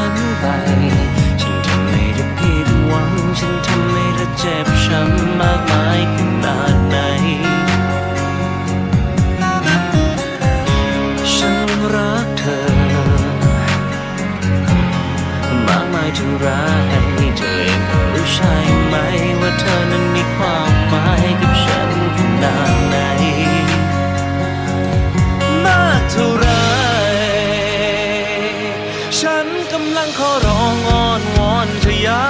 ฉันไป ฉันทำให้เธอผิดหวัง ฉันทำให้เธอเจ็บช้ำมากมายขนาดไหน ฉันรักเธอ มากมายเท่าไรเธอเองรู้ใช่ไหมว่าเธอนั้นมีความ ลังขอร้องอ้อนวอนชยา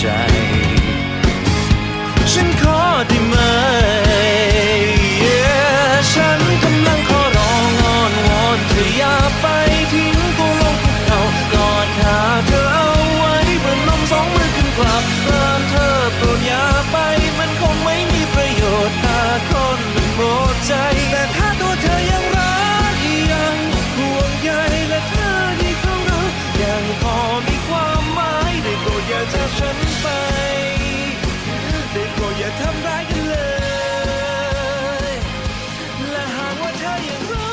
try. flying.